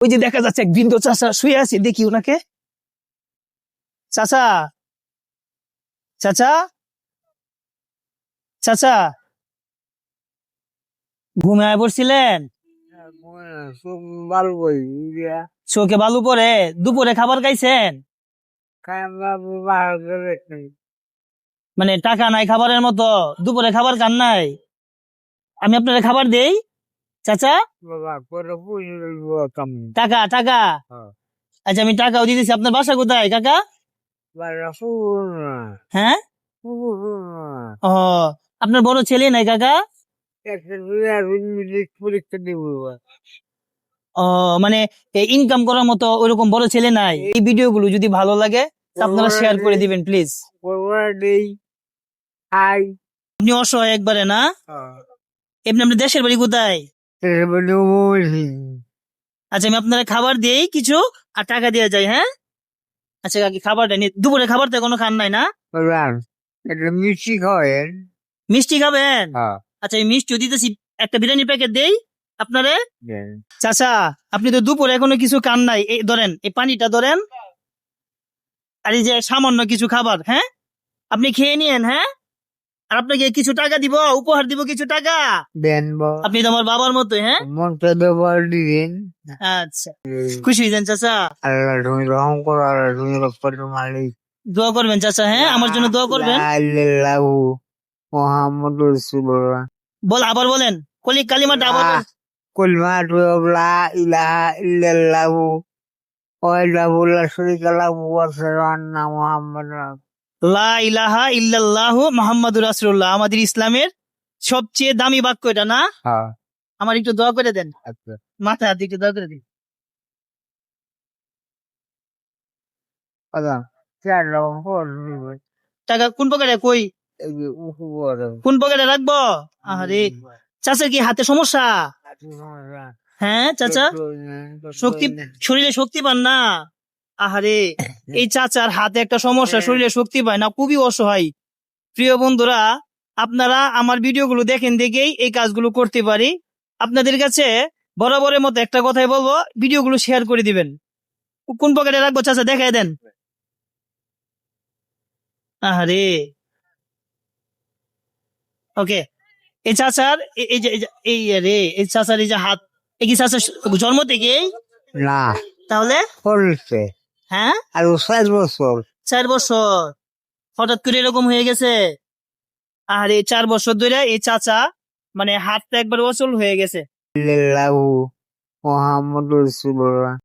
ওই যে দেখা যাচ্ছে এক বৃদ্ধ চাচা শুয়ে আছে দেখি ওনাকে চাচা চাচা চাচা ঘুমে আয় পড়ছিলেন ভালো চোখে বালু পরে দুপুরে খাবার খাইছেন? মানে টাকা নাই খাবারের মতো দুপুরে খাবার খান নাই? আমি আপনার খাবার দেই। চাচা? টাকা টাকা। হ্যাঁ। আচ্ছা আমি টাকাও দিতেছি আপনার বাসা কোথায় কাকা? হ্যাঁ? ও আপনার বড় ছেলে নাই কাকা? ও মানে ইনকাম করার মতো ওইরকম বড় ছেলে নাই। এই ভিডিওগুলো যদি ভালো লাগে আপনারা শেয়ার করে দিবেন প্লিজ আপনি অসহায় একবারে না? এমনি আপনার দেশের বাড়ি কোথায়? আচ্ছা আমি আপনারা খাবার দিই কিছু আর টাকা দিয়ে যাই হ্যাঁ? আচ্ছা কাকি খাবারটা নিয়ে দুপুরে খাবারটা কোনো খান নাই না? মিষ্টি খাওয়েন মিষ্টি খাবেন? হ্যাঁ। আচ্ছা আমি মিষ্টিও দিতেছি একটা বিরিয়ানি প্যাকেট দেই আপনারে? চাচা আপনি তো দুপুরে এখনও কিছু কান নাই এই ধরেন এই পানিটা ধরেন আর এই যে সামান্য কিছু খাবার হ্যাঁ? আপনি খেয়ে নিয়েন হ্যাঁ? আর আপনাকে কিছু টাকা দিব উপহার দিব কিছু টাকা? দেন আপনি তো আমার বাবার মতো হ্যাঁ? আচ্ছা। খুশি হয়েছেন চাচা? তুমি রহম করো আল্লাহ তুমি মালিক। দোয়া করবেন চাচা হ্যাঁ? আমার জন্য দোয়া করবেন? মোহাম্মদ বল আবার বলেন। কলি কালিমাটা আবার কলিমাতু লা ইলাহা ইল্লাল্লাহু ওয়া লা শরীকা লাহু ওয়া সাল্লাল্লাহু আলা মুহাম্মাদ লা ইলাহা ইল্লাল্লাহ মোহাম্মদুর রাসূলুল্লাহ। আমাদের ইসলামের সবচেয়ে দামি বাক্য এটা না? হ্যাঁ। আমার একটু দোয়া করে দেন। আচ্ছা। মাথায় হাত একটু দোয়া করে দিন। টাকা কোন পকেটে কই? কোন পকেটে রাখব? আরে চাচা কি হাতে সমস্যা? হ্যাঁ চাচা? শক্তি শরীরে শক্তি পান না? আহারে এই চাচার হাতে একটা সমস্যা শরীরে শক্তি পায় না খুবই অসহায়। প্রিয় বন্ধুরা আপনারা আমার ভিডিওগুলো দেখেন দেখেই এই কাজগুলো করতে পারি। আপনাদের কাছে বরাবরের মতো একটা কথাই বলব ভিডিওগুলো শেয়ার করে দিবেন। কোন পকেটে রাখব চাচা দেখাই দেন। আহারে। ওকে এই চাচার এই যে এই যে- এই রে এই চাচার এই যে হাত এই কি চাচা জন্ম থেকেই? না। তাহলে? ফলছে হ্যাঁ? আর চার বছর। চার বছর। হঠাৎ করে এরকম হয়ে গেছে। আর এই চার বছর ধরে এই চাচা মানে হাতটা একবার অচল হয়ে গেছে। মোহাম্মদ রসুল্লাহ